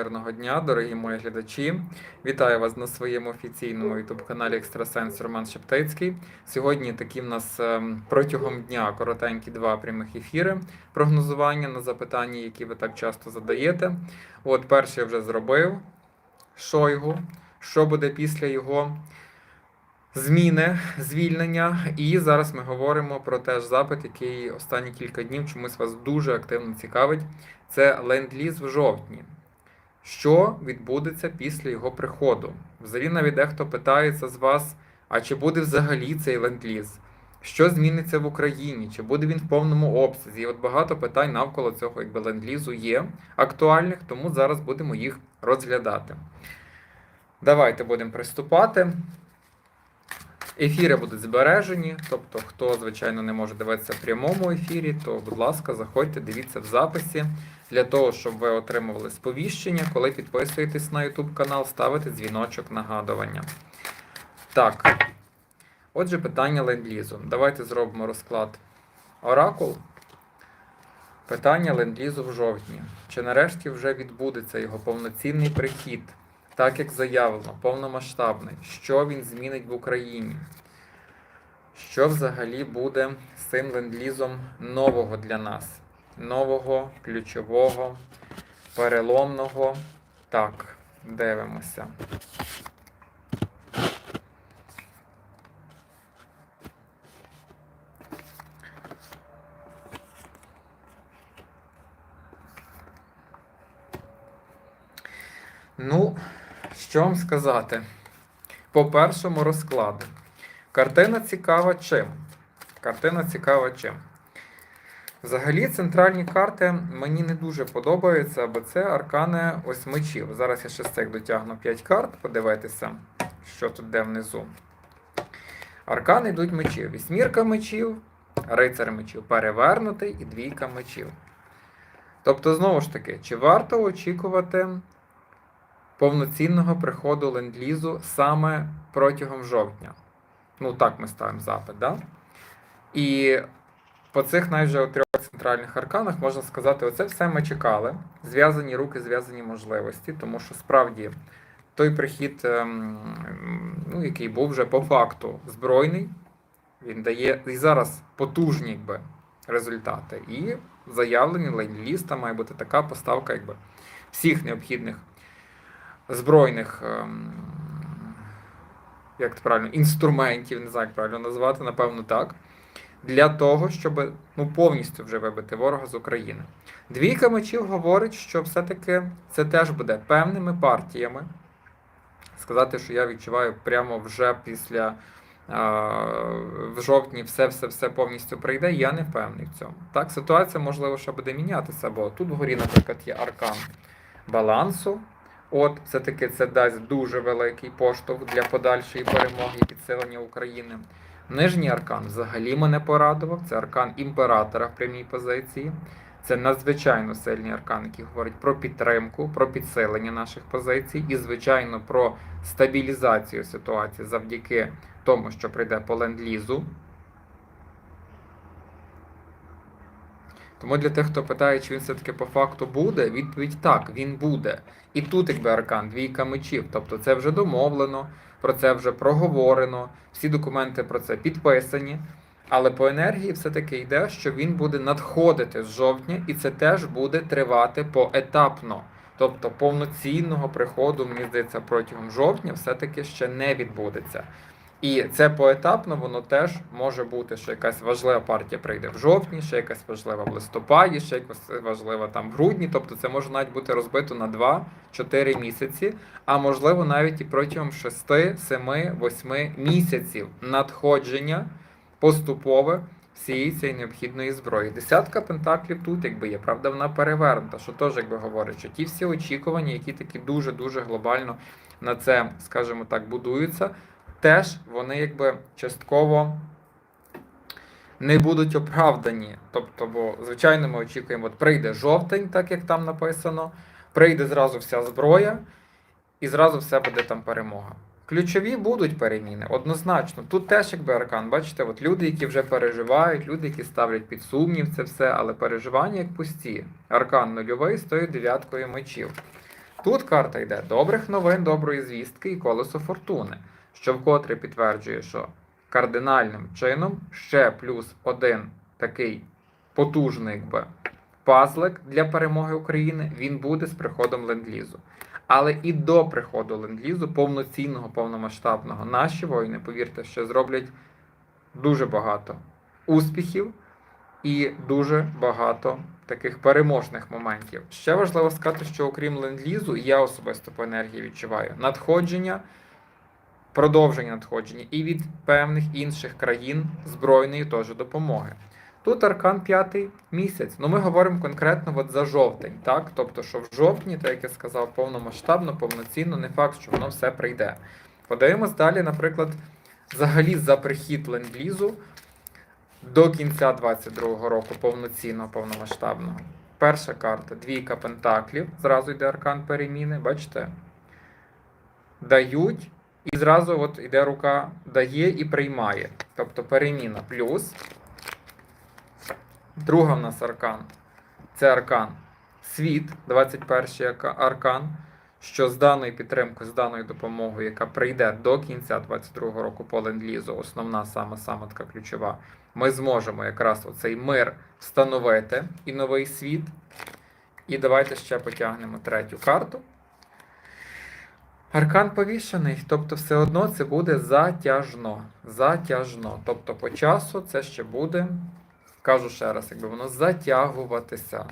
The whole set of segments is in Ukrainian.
мирного дня, дорогі мої глядачі. Вітаю вас на своєму офіційному ютуб-каналі Екстрасенс Роман Шептицький. Сьогодні такі в нас ем, протягом дня коротенькі два прямих ефіри прогнозування на запитання, які ви так часто задаєте. От перший я вже зробив Шойгу. Що буде після його зміни, звільнення. І зараз ми говоримо про теж запит, який останні кілька днів чомусь вас дуже активно цікавить. Це ленд-ліз в жовтні. Що відбудеться після його приходу? Взагалі навіть дехто питається з вас, а чи буде взагалі цей ленд-ліз? Що зміниться в Україні? Чи буде він в повному обсязі? І от багато питань навколо цього якби ленд-лізу є актуальних, тому зараз будемо їх розглядати. Давайте будемо приступати. Ефіри будуть збережені, тобто, хто, звичайно, не може дивитися в прямому ефірі, то, будь ласка, заходьте, дивіться в записі для того, щоб ви отримували сповіщення, коли підписуєтесь на YouTube канал, ставите дзвіночок нагадування. Так. Отже, питання ленд-лізу. Давайте зробимо розклад Оракул. Питання ленд-лізу в жовтні. Чи нарешті вже відбудеться його повноцінний прихід? Так як заявлено, повномасштабний, що він змінить в Україні? Що взагалі буде з цим ленд-лізом нового для нас? Нового, ключового, переломного. Так, дивимося. Ну, що вам сказати? По першому розкладу. Картина цікава чим? Картина цікава чим? Взагалі, центральні карти мені не дуже подобаються, бо це аркани ось мечів. Зараз я ще з цих дотягну 5 карт, подивитися, що тут де внизу. Аркани йдуть мечів. Вісьмірка мечів, рицар мечів перевернутий і двійка мечів. Тобто, знову ж таки, чи варто очікувати повноцінного приходу ленд-лізу саме протягом жовтня. Ну, так ми ставимо запит, да? І по цих вже трьох центральних арканах можна сказати, оце все ми чекали. Зв'язані руки, зв'язані можливості, тому що справді той прихід, ем, ну, який був вже по факту збройний, він дає і зараз потужні якби, результати. І заявлені ленд-ліз, там має бути така поставка якби, всіх необхідних збройних ем, як це правильно, інструментів, не знаю, як правильно назвати, напевно, так. Для того, щоб ну, повністю вже вибити ворога з України. Двійка мечів говорить, що все-таки це теж буде певними партіями. Сказати, що я відчуваю прямо вже після в жовтні все-все-все повністю прийде, я не впевнений в цьому. Так, ситуація, можливо, ще буде мінятися, бо тут вгорі, наприклад, є аркан балансу. От, все-таки це дасть дуже великий поштовх для подальшої перемоги і підсилення України. Нижній аркан взагалі мене порадував. Це аркан імператора в прямій позиції. Це надзвичайно сильний аркан, який говорить про підтримку, про підсилення наших позицій і, звичайно, про стабілізацію ситуації завдяки тому, що прийде по ленд-лізу. Тому для тих, хто питає, чи він все-таки по факту буде, відповідь так, він буде. І тут, якби аркан, двійка мечів. Тобто це вже домовлено, про це вже проговорено, всі документи про це підписані. Але по енергії все-таки йде, що він буде надходити з жовтня, і це теж буде тривати поетапно. Тобто повноцінного приходу, мені здається, протягом жовтня все-таки ще не відбудеться. І це поетапно, воно теж може бути, що якась важлива партія прийде в жовтні, ще якась важлива в листопаді, ще якась важлива там в грудні. Тобто це може навіть бути розбито на 2-4 місяці, а можливо навіть і протягом 6, 7, 8 місяців надходження поступове всієї цієї необхідної зброї. Десятка пентаклів тут, якби є, правда, вона перевернута, що теж, якби говорить, що ті всі очікування, які такі дуже-дуже глобально на це, скажімо так, будуються теж вони якби частково не будуть оправдані. Тобто, бо, звичайно, ми очікуємо, от прийде жовтень, так як там написано, прийде зразу вся зброя, і зразу все буде там перемога. Ключові будуть переміни, однозначно. Тут теж якби аркан, бачите, от люди, які вже переживають, люди, які ставлять під сумнів це все, але переживання як пусті. Аркан нульовий стоїть дев'яткою мечів. Тут карта йде добрих новин, доброї звістки і колесо фортуни, що вкотре підтверджує, що кардинальним чином ще плюс один такий потужний якби, пазлик для перемоги України він буде з приходом ленд-лізу. Але і до приходу ленд-лізу, повноцінного, повномасштабного, наші воїни, повірте, ще зроблять дуже багато успіхів і дуже багато таких переможних моментів. Ще важливо сказати, що окрім ленд-лізу, я особисто по енергії відчуваю надходження, продовження надходження і від певних інших країн збройної теж допомоги. Тут аркан п'ятий місяць. Ну ми говоримо конкретно от за жовтень, так? Тобто, що в жовтні, так як я сказав, повномасштабно, повноцінно, не факт, що воно все прийде. Подивимось далі, наприклад, взагалі за прихід ленд-лізу до кінця 22-го року повноцінного, повномасштабного. Перша карта двійка пентаклів. Зразу йде аркан переміни. Бачите? Дають, і зразу от йде рука дає і приймає. Тобто переміна плюс. Друга в нас аркан. Це аркан світ, 21-й аркан, що з даною підтримкою, з даною допомогою, яка прийде до кінця 22-го року по ленд-лізу, основна саме саме така ключова, ми зможемо якраз оцей мир встановити і новий світ. І давайте ще потягнемо третю карту. Аркан повішений, тобто все одно це буде затяжно. Затяжно. Тобто по часу це ще буде, кажу ще раз, якби воно затягуватися.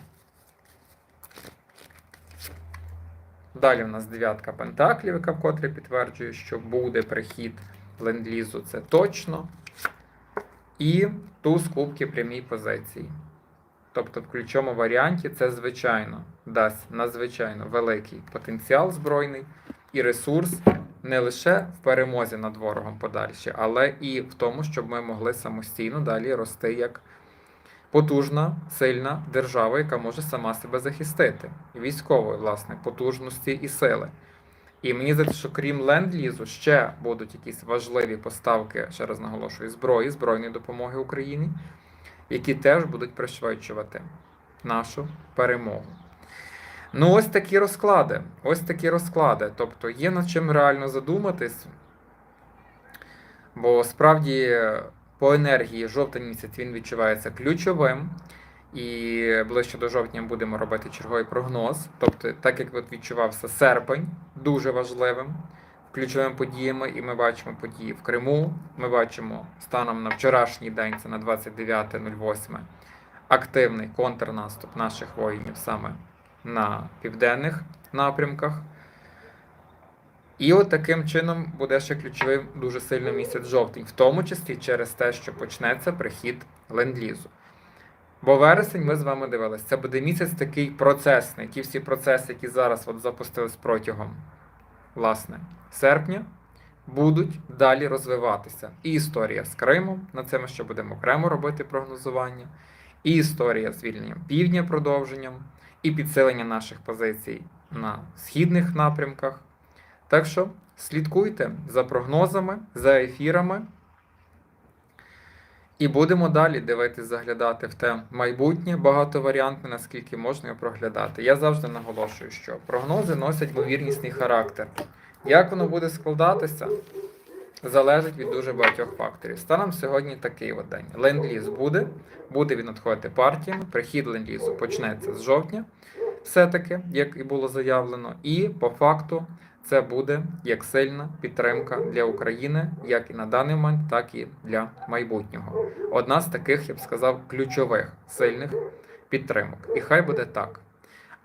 Далі в нас дев'ятка пентаклів, яка вкотре підтверджує, що буде прихід ленд-лізу, це точно. І туз кубки прямій позиції. Тобто, в ключовому варіанті це, звичайно, дасть надзвичайно великий потенціал збройний і ресурс не лише в перемозі над ворогом подальше, але і в тому, щоб ми могли самостійно далі рости як потужна, сильна держава, яка може сама себе захистити. Військової, власне, потужності і сили. І мені здається, що крім ленд-лізу, ще будуть якісь важливі поставки, ще раз наголошую, зброї, збройної допомоги Україні, які теж будуть пришвидшувати нашу перемогу. Ну, ось такі розклади. Ось такі розклади. Тобто є над чим реально задуматись. Бо справді по енергії жовтень місяць він відчувається ключовим. І ближче до жовтня будемо робити черговий прогноз. Тобто, так як відчувався серпень, дуже важливим, ключовими подіями, і ми бачимо події в Криму. Ми бачимо станом на вчорашній день, це на 29.08, активний контрнаступ наших воїнів саме на південних напрямках. І от таким чином буде ще ключовим дуже сильно місяць жовтень, в тому числі через те, що почнеться прихід ленд-лізу. Бо вересень ми з вами дивилися, це буде місяць такий процесний. Ті всі процеси, які зараз от запустились протягом власне, серпня, будуть далі розвиватися. І історія з Кримом, на це ми ще будемо окремо робити прогнозування, і історія з звільненням півдня продовженням, і підсилення наших позицій на східних напрямках. Так що слідкуйте за прогнозами, за ефірами. І будемо далі дивитись, заглядати в те майбутнє багатоваріантне, наскільки можна його проглядати. Я завжди наголошую, що прогнози носять ймовірнісний характер. Як воно буде складатися, залежить від дуже багатьох факторів. Станом сьогодні такий от день. Ленд-ліз буде, буде він надходити партіями. Прихід ленд-лізу почнеться з жовтня, все-таки, як і було заявлено, і по факту. Це буде як сильна підтримка для України, як і на даний момент, так і для майбутнього. Одна з таких, я б сказав, ключових сильних підтримок. І хай буде так.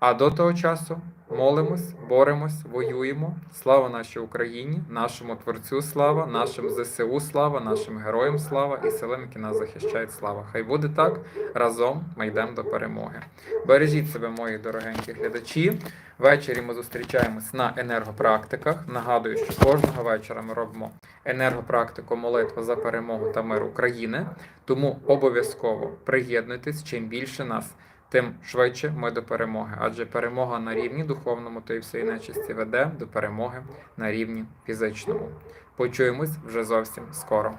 А до того часу молимось, боремось, воюємо. Слава нашій Україні, нашому творцю слава, нашим ЗСУ слава, нашим героям слава і силам, які нас захищають слава. Хай буде так. Разом ми йдемо до перемоги. Бережіть себе, мої дорогенькі глядачі. Ввечері ми зустрічаємось на енергопрактиках. Нагадую, що кожного вечора ми робимо енергопрактику молитва за перемогу та мир України. Тому обов'язково приєднуйтесь. Чим більше нас, тим швидше ми до перемоги. Адже перемога на рівні духовному то і всієї нечисті веде до перемоги на рівні фізичному. Почуємось вже зовсім скоро.